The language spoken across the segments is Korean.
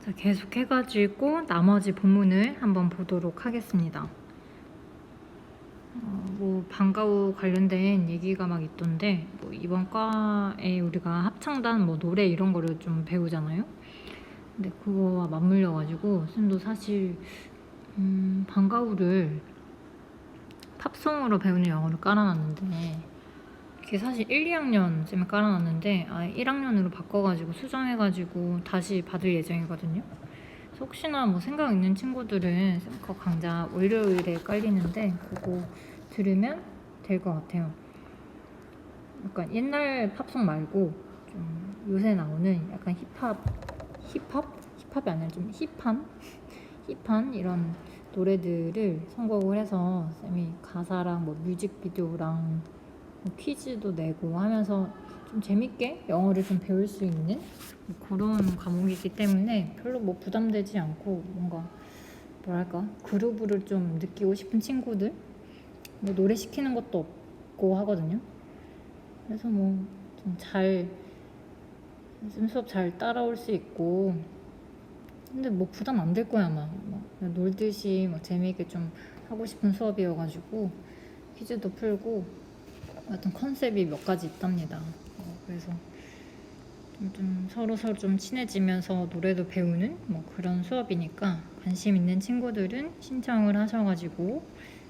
자, 계속 해가지고 나머지 본문을 한번 보도록 하겠습니다. 어, 뭐 방과 후 관련된 얘기가 막 있던데 뭐 이번 과에 우리가 합창단 뭐 노래 이런 거를 좀 배우잖아요. 근데 그거와 맞물려 가지고 쌤도 사실 음, 방과 후를 팝송으로 배우는 영어를 깔아놨는데 그게 사실 1, 2학년 쯤에 깔아놨는데 아 1학년으로 바꿔가지고 수정해가지고 다시 받을 예정이거든요. 혹시나 뭐 생각 있는 친구들은 sem커 강좌 월요일에 깔리는데 그거 들으면 될 것 같아요. 약간 옛날 팝송 말고 좀 요새 나오는 약간 힙합 힙합 힙합이 아니라 좀 힙한 힙한 이런 노래들을 선곡을 해서 쌤이 가사랑 뭐 뮤직비디오랑 뭐 퀴즈도 내고 하면서 좀 재밌게 영어를 좀 배울 수 있는 그런 과목이기 때문에 별로 뭐 부담되지 않고 뭔가 뭐랄까 그루브를 좀 느끼고 싶은 친구들? 뭐 노래 시키는 것도 없고 하거든요. 그래서 뭐 좀 잘 수업 잘 따라올 수 있고. 근데 뭐 부담 안 될 거야 아마. 뭐 놀듯이 뭐 재미있게 좀 하고 싶은 수업이어가지고 퀴즈도 풀고 어떤 컨셉이 몇 가지 있답니다. 어, 그래서 좀, 좀 서로 서로 좀 친해지면서 노래도 배우는 뭐 그런 수업이니까 관심 있는 친구들은 신청을 하셔가지고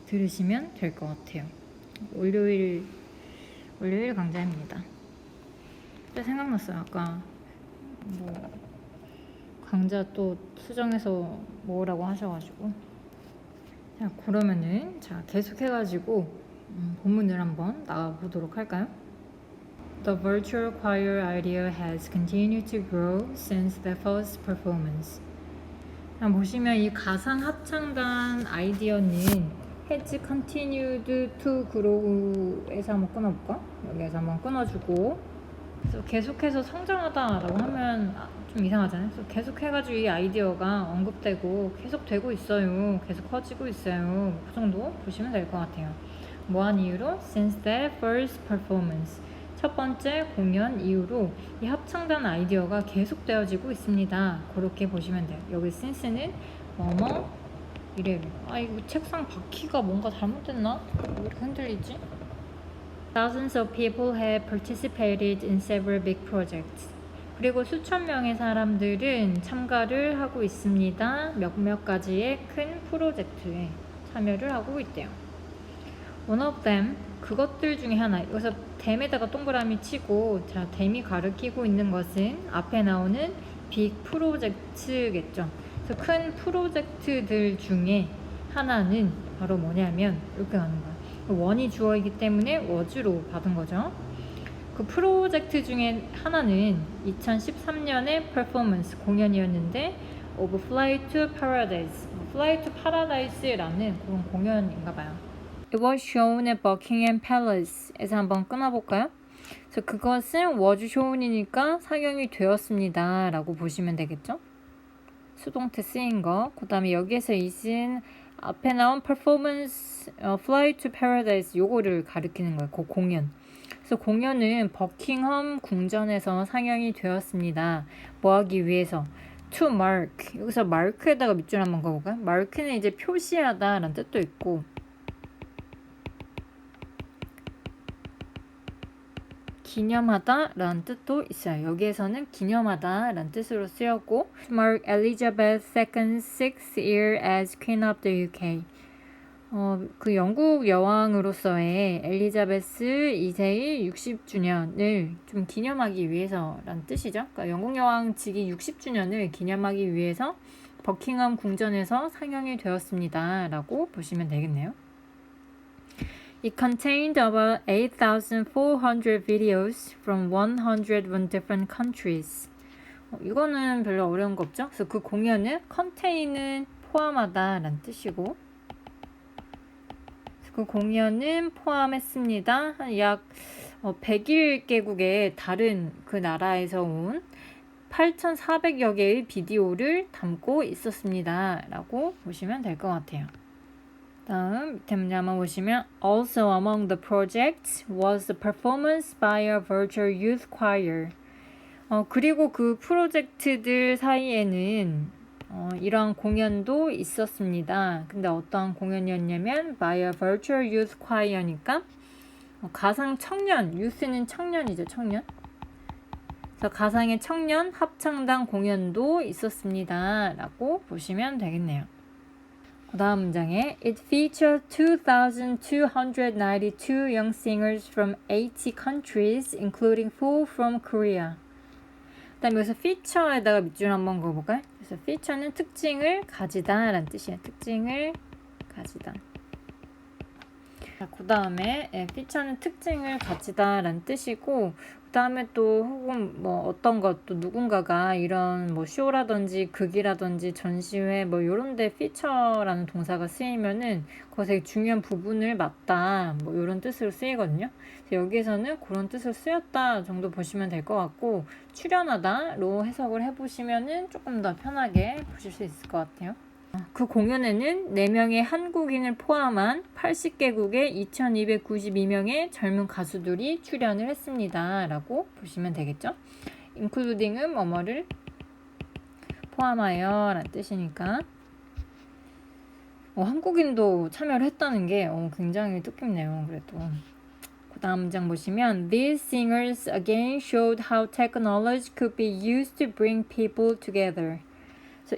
들으시면 될 것 같아요. 월요일 월요일 강좌입니다. 그때 생각났어요. 아까 뭐 강좌 또 수정해서 뭐라고 하셔가지고 자 그러면은 자 계속해가지고 음, 본문을 한번 나가보도록 할까요? The virtual choir idea has continued to grow since the first performance. 자, 보시면 이 가상 합창단 아이디어는 has continued to grow에서 한번 끊어볼까? 여기에서 한번 끊어주고 계속해서 성장하다라고 하면 아, 좀 이상하잖아요. 계속해가지고 이 아이디어가 언급되고 계속 되고 있어요. 계속 커지고 있어요. 그 정도 보시면 될 것 같아요. 뭐한 이유로? Since the first performance. 첫 번째 공연 이후로 이 합창단 아이디어가 계속 되어지고 있습니다. 그렇게 보시면 돼요. 여기 since는 뭐뭐 이래로. 아 이거 책상 바퀴가 뭔가 잘못됐나? 왜 이렇게 흔들리지? Thousands of people have participated in several big projects. 그리고 수천 명의 사람들은 참가를 하고 있습니다. 몇몇 가지의 큰 프로젝트에 참여를 하고 있대요. One of them, 그것들 중에 하나. 여기서 them에다가 동그라미 치고, 자, them이 가리키고 있는 것은 앞에 나오는 빅 프로젝트겠죠. 그래서 큰 프로젝트들 중에 하나는 바로 뭐냐면 이렇게 가는 거예요. 원이 주어이기 때문에 was로 받은 거죠. 그 프로젝트 중에 하나는 2013년의 퍼포먼스 공연이었는데 of Fly to Paradise, Fly to Paradise라는 그런 공연인가 봐요. It was shown at Buckingham Palace에서 한번 끊어볼까요? 그래서 그것은 was shown이니까 상영이 되었습니다 라고 보시면 되겠죠? 수동태 쓰인 거. 그 다음에 여기에서 있은 앞에 나온 performance, 어, Fly to Paradise 요거를 가리키는 거예요. 그 공연. 그래서 공연은 버킹엄 궁전에서 상영이 되었습니다. 뭐 하기 위해서? To mark. 여기서 mark에다가 밑줄 한번 가볼까요? mark는 이제 표시하다라는 뜻도 있고 기념하다 라는 뜻도 있어요. 여기에서는 기념하다 라는 뜻으로 쓰였고 mark Elizabeth II's sixth year as Queen of the UK. 어, 그 영국 여왕으로서의 엘리자베스 2세의 60주년을 좀 기념하기 위해서라는 뜻이죠. 그러니까 영국 여왕 즉위 60주년을 기념하기 위해서 버킹엄 궁전에서 상영이 되었습니다. 라고 보시면 되겠네요. It contained about 8,400 videos from 101 different countries. 어, 이거는 별로 어려운 거 없죠? 그래서 그 공연은 contain은 포함하다라는 뜻이고 그 공연은 포함했습니다. 약 101개국의 다른 그 나라에서 온 8,400여 개의 비디오를 담고 있었습니다. 라고 보시면 될 것 같아요. 다음 밑에 문제 한번 보시면 Also among the projects was the performance by a virtual youth choir. 어, 그리고 그 프로젝트들 사이에는 어, 이런 공연도 있었습니다. 근데 어떤 공연이었냐면 by a virtual youth choir니까 어, 가상 청년, youth는 청년이죠, 청년. 그래서 가상의 청년 합창단 공연도 있었습니다. 라고 보시면 되겠네요. 그 다음 문장에 It featured 2,292 young singers from 80 countries, including four from Korea. 그 다음 여기서 feature에다가 밑줄 한번 그어볼까요? 그래서 feature는 특징을 가지다 라는 뜻이에요. 특징을 가지다. 자, 그 다음에 예, feature는 특징을 가지다 라는 뜻이고 그 다음에 또 혹은 뭐 어떤 것도 누군가가 이런 뭐 쇼라든지 극이라든지 전시회 뭐 요런 데 feature라는 동사가 쓰이면은 되게 중요한 부분을 맡다 뭐 요런 뜻으로 쓰이거든요. 여기에서는 그런 뜻으로 쓰였다 정도 보시면 될 것 같고 출연하다로 해석을 해보시면은 조금 더 편하게 보실 수 있을 것 같아요. 그 공연에는 4명의 한국인을 포함한 80개국의 2292명의 젊은 가수들이 출연을 했습니다. 라고 보시면 되겠죠. including은 뭐뭐를 포함하여 라는 뜻이니까 어, 한국인도 참여를 했다는 게 어, 굉장히 뜻깊네요. 그래도 그 다음 문장 보시면 These singers again showed how technology could be used to bring people together.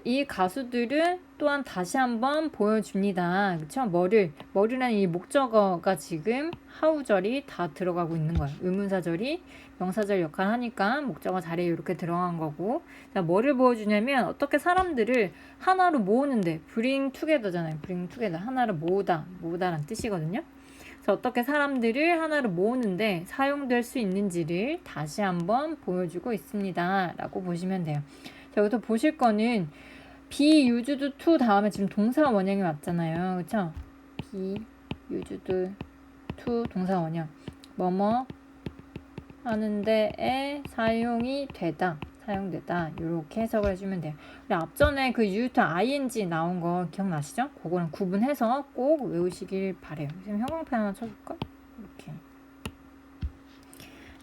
이 가수들은 또한 다시 한번 보여줍니다. 그쵸? 뭐를, 뭐라는 이 목적어가 지금 하우절이 다 들어가고 있는 거예요. 의문사절이 명사절 역할 하니까 목적어 자리에 이렇게 들어간 거고. 자, 뭐를 보여주냐면 어떻게 사람들을 하나로 모으는데, bring together잖아요. bring together. 하나로 모으다, 모으다라는 뜻이거든요. 그래서 어떻게 사람들을 하나로 모으는데 사용될 수 있는지를 다시 한번 보여주고 있습니다. 라고 보시면 돼요. 자, 여기서 보실 거는 be used to 다음에 지금 동사 원형이 왔잖아요. 그쵸? be used to 동사 원형. 뭐뭐 하는데에 사용이 되다. 사용되다. 이렇게 해석을 해주면 돼요. 우리 앞전에 그 used to ing 나온 거 기억나시죠? 그거랑 구분해서 꼭 외우시길 바래요. 지금 형광펜 하나 쳐줄까? 이렇게.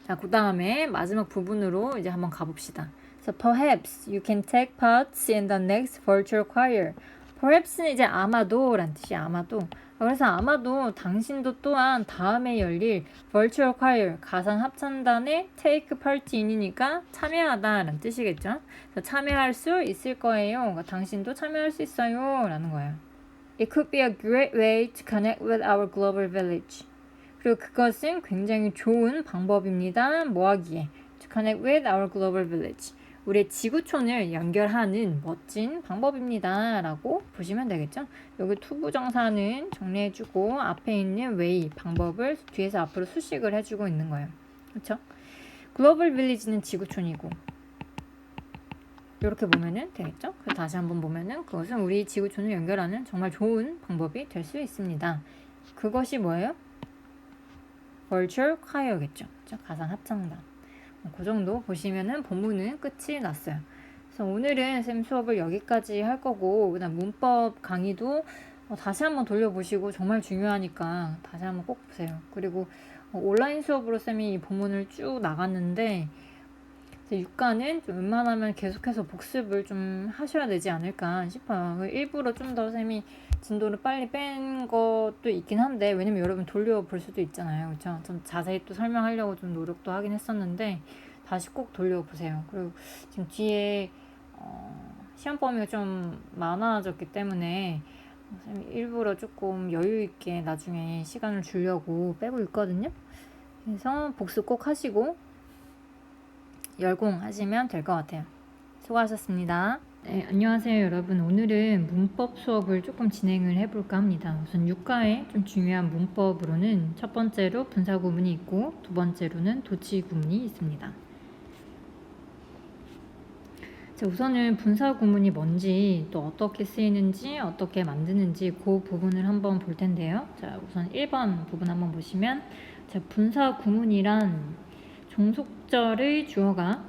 자, 그 다음에 마지막 부분으로 이제 한번 가봅시다. So perhaps you can take part in the next virtual choir. Perhaps는 이제 아마도 란 뜻이 아마도. 그래서 아마도 당신도 또한 다음에 열릴 virtual choir 가상 합창단에 take part in이니까 참여하다라는 뜻이겠죠. 참여할 수 있을 거예요. 그러니까 당신도 참여할 수 있어요라는 거예요. It could be a great way to connect with our global village. 그리고 그것은 굉장히 좋은 방법입니다. 뭐 하기에? To connect with our global village. 우리 지구촌을 연결하는 멋진 방법입니다. 라고 보시면 되겠죠? 여기 투부정사는 정리해주고 앞에 있는 way, 방법을 뒤에서 앞으로 수식을 해주고 있는 거예요. 그렇죠? 글로벌 빌리지는 지구촌이고 이렇게 보면은 되겠죠? 그래서 다시 한번 보면은 그것은 우리 지구촌을 연결하는 정말 좋은 방법이 될 수 있습니다. 그것이 뭐예요? choir겠죠. 그렇죠? 가상 합창단. 그 정도 보시면은 본문은 끝이 났어요. 그래서 오늘은 쌤 수업을 여기까지 할 거고 그다음 문법 강의도 어, 다시 한번 돌려보시고 정말 중요하니까 다시 한번 꼭 보세요. 그리고 어, 온라인 수업으로 쌤이 이 본문을 쭉 나갔는데 육가는 좀 웬만하면 계속해서 복습을 좀 하셔야 되지 않을까 싶어요. 그 일부러 좀 더 쌤이 진도를 빨리 뺀 것도 있긴 한데 왜냐면 여러분 돌려볼 수도 있잖아요. 그렇죠? 좀 자세히 또 설명하려고 좀 노력도 하긴 했었는데 다시 꼭 돌려보세요. 그리고 지금 뒤에 어, 시험 범위가 좀 많아졌기 때문에 일부러 조금 여유 있게 나중에 시간을 주려고 빼고 있거든요. 그래서 복습 꼭 하시고 열공하시면 될 것 같아요. 수고하셨습니다. 네, 안녕하세요 여러분. 오늘은 문법 수업을 조금 진행을 해볼까 합니다. 우선 6과의 좀 중요한 문법으로는 첫 번째로 분사 구문이 있고 두 번째로는 도치 구문이 있습니다. 자, 우선은 분사 구문이 뭔지 또 어떻게 쓰이는지 어떻게 만드는지 그 부분을 한번 볼 텐데요. 자, 우선 1번 부분 한번 보시면 자, 분사 구문이란 종속절의 주어가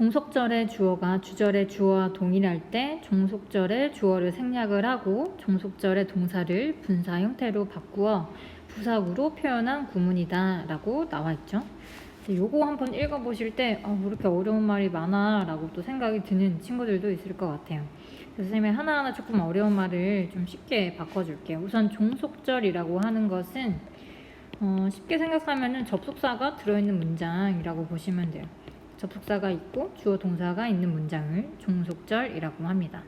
종속절의 주어가 주절의 주어와 동일할 때 종속절의 주어를 생략을 하고 종속절의 동사를 분사 형태로 바꾸어 부사구로 표현한 구문이다 라고 나와 있죠. 요거 한번 읽어보실 때, 아, 뭐 이렇게 어려운 말이 많아 라고 또 생각이 드는 친구들도 있을 것 같아요. 선생님이 하나하나 조금 어려운 말을 좀 쉽게 바꿔줄게요. 우선 종속절이라고 하는 것은 어, 쉽게 생각하면은 접속사가 들어있는 문장이라고 보시면 돼요. 접속사가 있고 주어 동사가 있는 문장을 종속절이라고 합니다.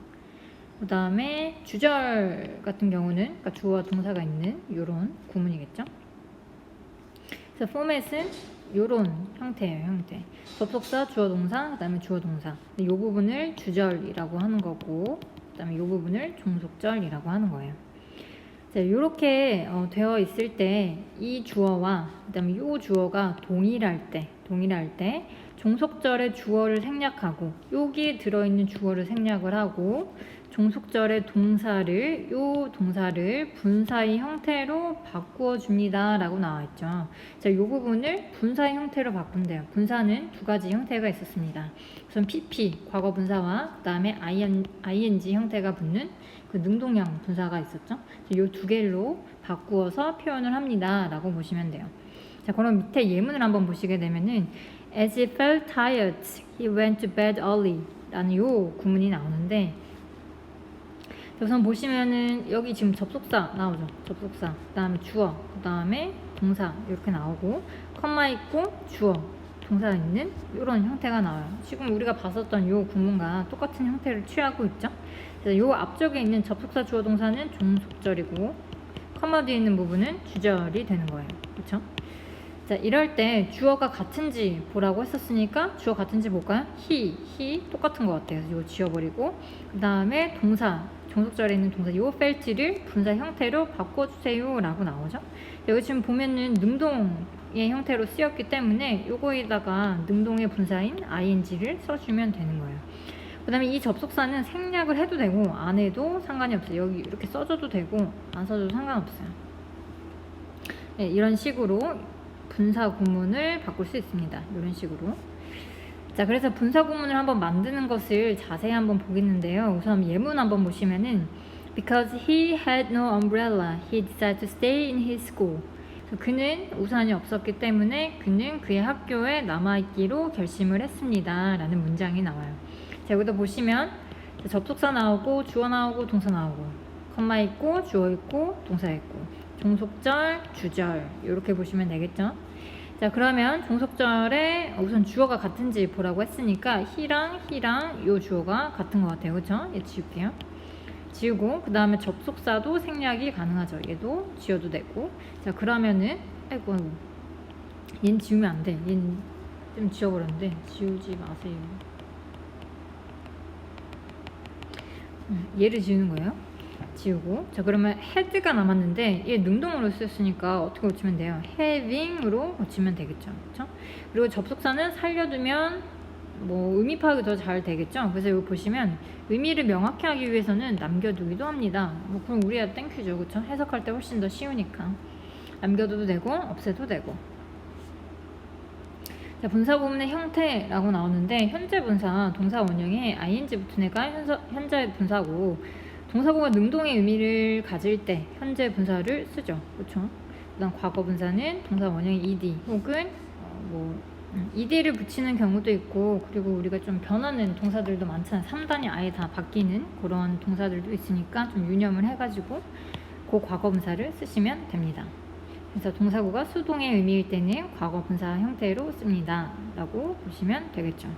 그 다음에 주절 같은 경우는 그러니까 주어와 동사가 있는 이런 구문이겠죠. 그래서 포맷은 이런 형태예요, 형태. 접속사, 주어 동사, 그 다음에 주어 동사. 이 부분을 주절이라고 하는 거고, 그 다음에 이 부분을 종속절이라고 하는 거예요. 자, 이렇게 어, 되어 있을 때 이 주어와 그다음에 이 주어가 동일할 때, 동일할 때 종속절의 주어를 생략하고 여기에 들어있는 주어를 생략을 하고 종속절의 동사를 요 동사를 분사의 형태로 바꾸어 줍니다 라고 나와 있죠. 자, 이 부분을 분사의 형태로 바꾼대요. 분사는 두 가지 형태가 있었습니다. 우선 PP 과거 분사와 그 다음에 ING 형태가 붙는 그 능동형 분사가 있었죠. 이두 개로 바꾸어서 표현을 합니다 라고 보시면 돼요. 자 그럼 밑에 예문을 한번 보시게 되면은 As he felt tired, he went to bed early 라는 요 구문이 나오는데 우선 보시면은 여기 지금 접속사 나오죠. 접속사. 그 다음에 주어. 그 다음에 동사. 이렇게 나오고 컴마 있고 주어. 동사 있는 이런 형태가 나와요. 지금 우리가 봤었던 요 구문과 똑같은 형태를 취하고 있죠. 그래서 요 앞쪽에 있는 접속사 주어 동사는 종속절이고 컴마 뒤에 있는 부분은 주절이 되는 거예요. 그렇죠? 자, 이럴 때 주어가 같은지 보라고 했었으니까 주어 같은지 볼까요? he, he 똑같은 것 같아요. 이거 지워버리고 그 다음에 동사 종속절에 있는 동사 요 felt를 분사 형태로 바꿔주세요 라고 나오죠. 여기 지금 보면은 능동의 형태로 쓰였기 때문에 요거에다가 능동의 분사인 ing를 써주면 되는 거예요. 그 다음에 이 접속사는 생략을 해도 되고 안 해도 상관이 없어요. 여기 이렇게 써줘도 되고 안 써줘도 상관없어요. 네, 이런 식으로 분사 구문을 바꿀 수 있습니다. 이런 식으로. 자, 그래서 분사 구문을 한번 만드는 것을 자세히 한번 보겠는데요. 우선 예문 한번 보시면은 Because he had no umbrella, he decided to stay in his school. 그는 우산이 없었기 때문에 그는 그의 학교에 남아있기로 결심을 했습니다. 라는 문장이 나와요. 자, 여기다 보시면 접속사 나오고 주어 나오고 동사 나오고 컴마 있고 주어 있고 동사 있고 종속절, 주절 이렇게 보시면 되겠죠. 자 그러면 종속절에 우선 주어가 같은지 보라고 했으니까 he랑 he랑 요 주어가 같은 것 같아요. 그쵸? 얘 지울게요. 지우고 그 다음에 접속사도 생략이 가능하죠. 얘도 지워도 되고. 자 그러면은 아이고. 얘는 지우면 안돼. 얘는 좀 지워버렸는데 지우지 마세요. 음, 얘를 지우는 거예요 지우고. 자 그러면 had가 남았는데 얘 능동으로 쓰였으니까 어떻게 고치면 돼요? having으로 고치면 되겠죠. 그렇죠? 그리고 접속사는 살려두면 뭐 의미 파악이 더 잘 되겠죠? 그래서 여기 보시면 의미를 명확히 하기 위해서는 남겨두기도 합니다. 뭐 그럼 우리야 땡큐죠. 그렇죠? 해석할 때 훨씬 더 쉬우니까. 남겨둬도 되고 없애도 되고. 자, 분사 부문의 형태라고 나오는데 현재 분사 동사 원형에 ing 붙은 애가 현재 분사고 동사구가 능동의 의미를 가질 때 현재 분사를 쓰죠. 그렇죠? 그다음 과거 분사는 동사 원형 ed 혹은 어, 뭐 음, ed를 붙이는 경우도 있고 그리고 우리가 좀 변하는 동사들도 많잖아요. 3단이 아예 다 바뀌는 그런 동사들도 있으니까 좀 유념을 해가지고 그 과거 분사를 쓰시면 됩니다. 그래서 동사구가 수동의 의미일 때는 과거 분사 형태로 씁니다. 라고 보시면 되겠죠.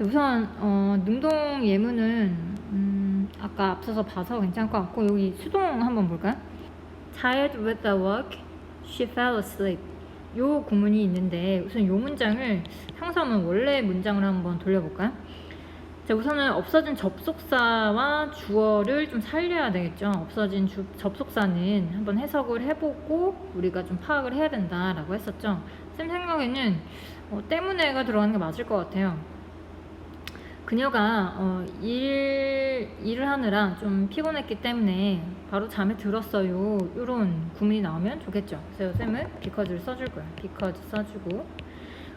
우선 어, 능동 예문은 음, 아까 앞서서 봐서 괜찮을 것 같고 여기 수동 한번 볼까요? Tired with the work, she fell asleep. 요 구문이 있는데 우선 요 문장을 형사문 원래 문장을 한번 돌려볼까요? 자, 우선은 없어진 접속사와 주어를 좀 살려야 되겠죠. 없어진 주, 접속사는 한번 해석을 해보고 우리가 좀 파악을 해야 된다라고 했었죠. 쌤 생각에는 어, 때문에가 들어가는 게 맞을 것 같아요. 그녀가 어, 일, 일을 하느라 좀 피곤했기 때문에 바로 잠에 들었어요. 이런 구문이 나오면 좋겠죠. 그래서 쌤은 because를 써줄 거예요. because 써주고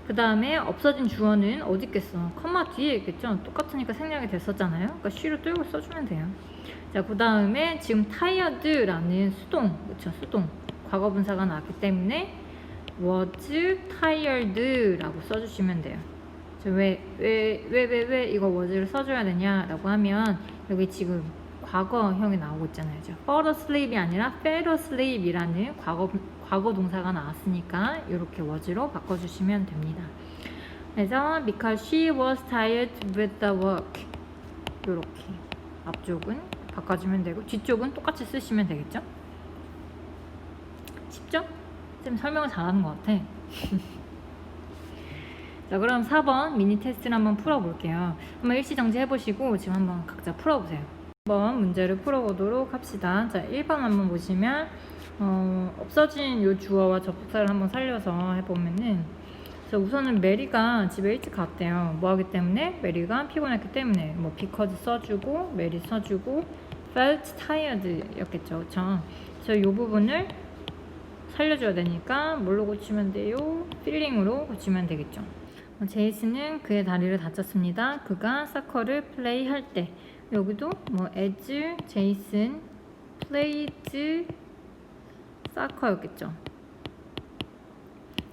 그 다음에 없어진 주어는 어디 있겠어? 컴마 뒤에 있겠죠? 똑같으니까 생략이 됐었잖아요. 그러니까 또 이걸 써주면 돼요. 자, 그 다음에 지금 tired라는 수동, 그쵸? 수동. 과거 분사가 나왔기 때문에 was tired라고 써주시면 돼요. 왜 왜 왜 왜 왜 이거 was를 써줘야 되냐라고 하면 여기 지금 과거형이 나오고 있잖아요. 죠 fall asleep이 아니라 fell asleep이라는 과거 과거 동사가 나왔으니까 이렇게 was로 바꿔주시면 됩니다. 그래서 because she was tired with the work 이렇게 앞쪽은 바꿔주면 되고 뒤쪽은 똑같이 쓰시면 되겠죠? 쉽죠? 쌤 설명을 잘하는 것 같아. 자 그럼 4번 미니 테스트를 한번 풀어볼게요. 한번 일시정지 해보시고 지금 한번 각자 풀어보세요. 한번 문제를 풀어보도록 합시다. 자 1번 한번 보시면 어, 없어진 요 주어와 접속사를 한번 살려서 해보면은 자 우선은 메리가 집에 일찍 갔대요. 뭐 하기 때문에? 메리가 피곤했기 때문에 뭐 because 써주고 메리 써주고 felt tired였겠죠. 그쵸? 그래서 이 부분을 살려줘야 되니까 뭘로 고치면 돼요? feeling으로 고치면 되겠죠. 어, 제이슨은 그의 다리를 다쳤습니다. 그가 사커를 플레이할 때 여기도 뭐 as 제이슨 played 사커였겠죠.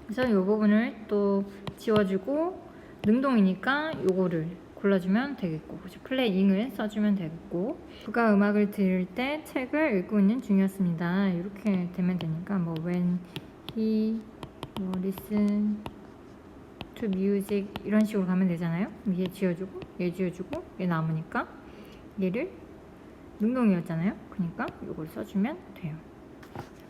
그래서 이 부분을 또 지워주고 능동이니까 요거를 골라주면 되겠고? 플레이잉을 써주면 되겠고 그가 음악을 들을 때 책을 읽고 있는 중이었습니다. 이렇게 되면 되니까 뭐 when he 뭐 listen to music 이런 식으로 가면 되잖아요. 얘 지어주고 얘 지어주고 얘 남으니까 얘를 능동이었잖아요. 그러니까 이걸 써주면 돼요.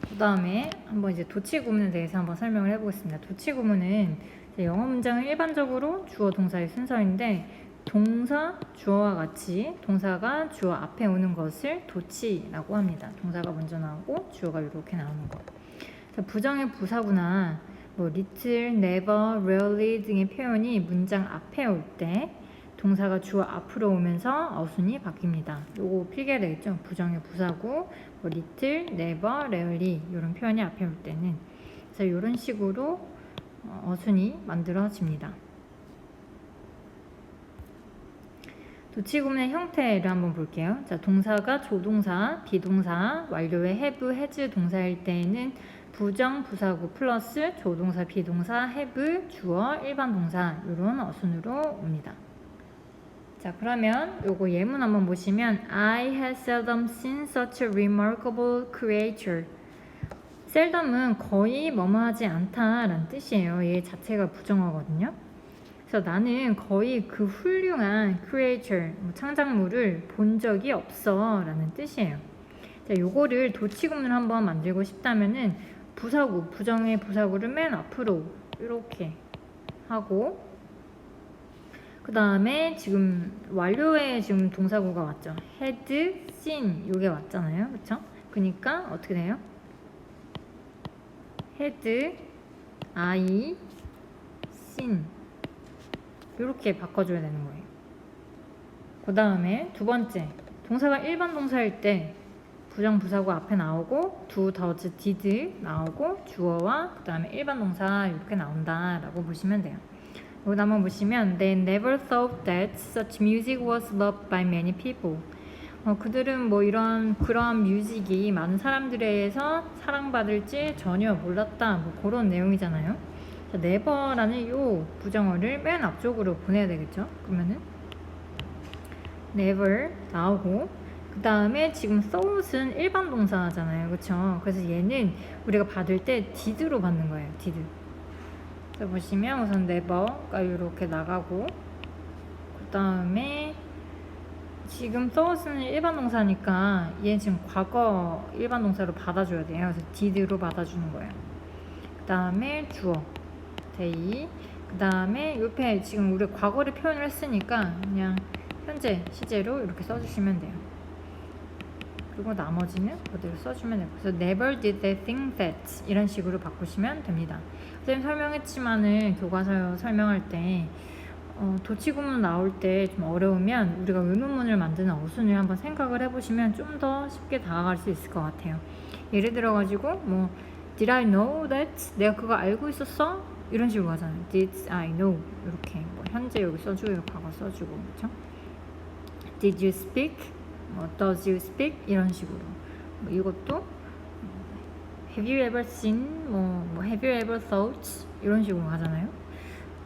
그 다음에 한번 이제 도치 구문에 대해서 한번 설명을 해보겠습니다. 도치 구문은 영어 문장은 일반적으로 주어 동사의 순서인데 동사 주어와 같이 동사가 주어 앞에 오는 것을 도치라고 합니다. 동사가 먼저 나오고 주어가 이렇게 나오는 것. 자, 부정의 부사구나 뭐 little, never, rarely 등의 표현이 문장 앞에 올 때 동사가 주어 앞으로 오면서 어순이 바뀝니다. 요거 필기해야 되겠죠? 부정의 부사구, 뭐 little, never, rarely 이런 표현이 앞에 올 때는 그래서 이런 식으로 어, 어순이 만들어집니다. 도치구문의 형태를 한번 볼게요. 자, 동사가 조동사, 비동사, 완료의 have, has 동사일 때에는 부정, 부사구 플러스 조동사, 비동사, have, 주어, 일반 동사 이런 어순으로 옵니다. 자, 그러면 요거 예문 한번 보시면 I have seldom seen such a remarkable creature. seldom은 거의 뭐뭐하지 않다라는 뜻이에요. 얘 자체가 부정어거든요. 그래서 나는 거의 그 훌륭한 creature, 뭐 창작물을 본 적이 없어 라는 뜻이에요. 자, 요거를 도치구문을 한번 만들고 싶다면은 부사구, 부정의 부사구를 맨 앞으로 이렇게 하고 그 다음에 지금 완료에 지금 동사구가 왔죠. had, seen 요게 왔잖아요. 그쵸? 그니까 어떻게 돼요? had, I, seen 이렇게 바꿔줘야 되는 거예요. 그 다음에 두 번째 동사가 일반 동사일 때 부정 부사구 앞에 나오고 do, does, did 나오고 주어와 그 다음에 일반 동사 이렇게 나온다라고 보시면 돼요. 여기 한번 보시면 They never thought that such music was loved by many people. 어, 그들은 뭐 이런 그러한 뮤직이 많은 사람들에 의해서 사랑받을지 전혀 몰랐다. 뭐 그런 내용이잖아요. 자, never라는 이 부정어를 맨 앞쪽으로 보내야 되겠죠. 그러면은 never 나오고 그 다음에 지금 thought은 일반 동사잖아요. 그렇죠? 그래서 얘는 우리가 받을 때 did로 받는 거예요. did. 자 보시면 우선 never가 이렇게 나가고 그 다음에 지금 thought은 일반 동사니까 얘 지금 과거 일반 동사로 받아줘야 돼요. 그래서 did로 받아주는 거예요. 그 다음에 주어 they 그 다음에 옆에 지금 우리 과거를 표현을 했으니까 그냥 현재 시제로 이렇게 써주시면 돼요. 그리고 나머지는 그대로 써주면 돼요. 그래서 never did they think that 이런 식으로 바꾸시면 됩니다. 선생님 설명했지만은 교과서 설명할 때 어, 도치구문 나올 때 좀 어려우면 우리가 의문문을 만드는 어순을 한번 생각을 해보시면 좀 더 쉽게 다가갈 수 있을 것 같아요. 예를 들어가지고 뭐 Did I know that? 내가 그거 알고 있었어? 이런 식으로 가잖아요. Did I know? 이렇게 뭐 현재 여기 써주고 과거 써주고 그렇죠? Did you speak? 뭐 Does you speak? 이런 식으로 뭐 이것도 Have you ever seen? 뭐, 뭐 Have you ever thought? 이런 식으로 가잖아요.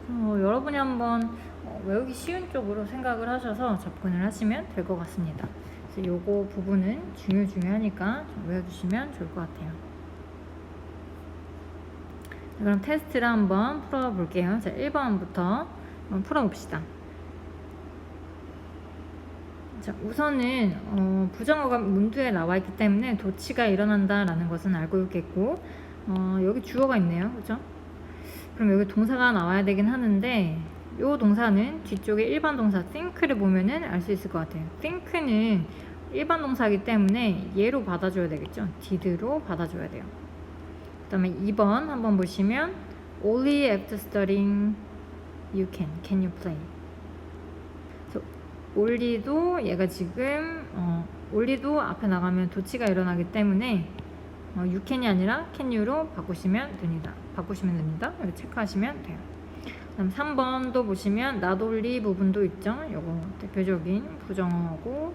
어, 여러분이 한번 어, 외우기 쉬운 쪽으로 생각을 하셔서 접근을 하시면 될 것 같습니다. 그래서 요거 부분은 중요 중요하니까 좀 외워주시면 좋을 것 같아요. 자, 그럼 테스트를 한번 풀어볼게요. 자, 1번부터 한번 풀어봅시다. 자, 우선은 어, 부정어가 문두에 나와 있기 때문에 도치가 일어난다라는 것은 알고 있겠고 어, 여기 주어가 있네요. 그죠? 그럼 여기 동사가 나와야 되긴 하는데 요 동사는 뒤쪽에 일반 동사 think를 보면은 알 수 있을 것 같아요. think는 일반 동사이기 때문에 얘로 받아줘야 되겠죠. did로 받아줘야 돼요. 그 다음에 2번 한번 보시면 only after studying you can, can you play? Only도 얘가 지금 어, only도 앞에 나가면 도치가 일어나기 때문에 어, can이 아니라 you로 바꾸시면 됩니다. 바꾸시면 됩니다. 여기 체크하시면 돼요. 그다음 3번도 보시면 only 부분도 있죠. 요거 대표적인 부정어고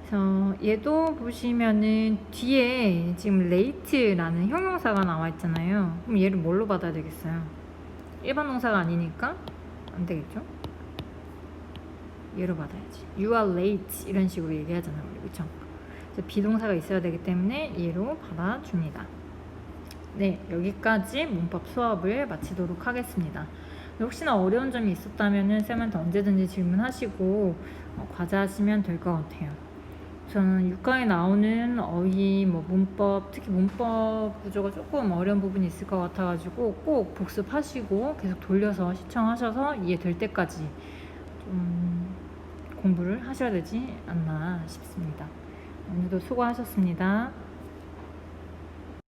그래서 얘도 보시면은 뒤에 지금 late라는 형용사가 나와 있잖아요. 그럼 얘를 뭘로 받아야 되겠어요? 일반 동사가 아니니까 안 되겠죠? 얘로 받아야지. You are late 이런 식으로 얘기하잖아요. 우리 그쵸? 그래서 비동사가 있어야 되기 때문에 얘로 받아줍니다. 네, 여기까지 문법 수업을 마치도록 하겠습니다. 혹시나 어려운 점이 있었다면 쌤한테 언제든지 질문하시고 어, 과제하시면 될 것 같아요. 저는 6강에 나오는 어휘, 뭐 문법, 특히 문법 구조가 조금 어려운 부분이 있을 것 같아가지고 꼭 복습하시고 계속 돌려서 시청하셔서 이해될 때까지 좀 공부를 하셔야 되지 않나 싶습니다. 오늘도 수고하셨습니다.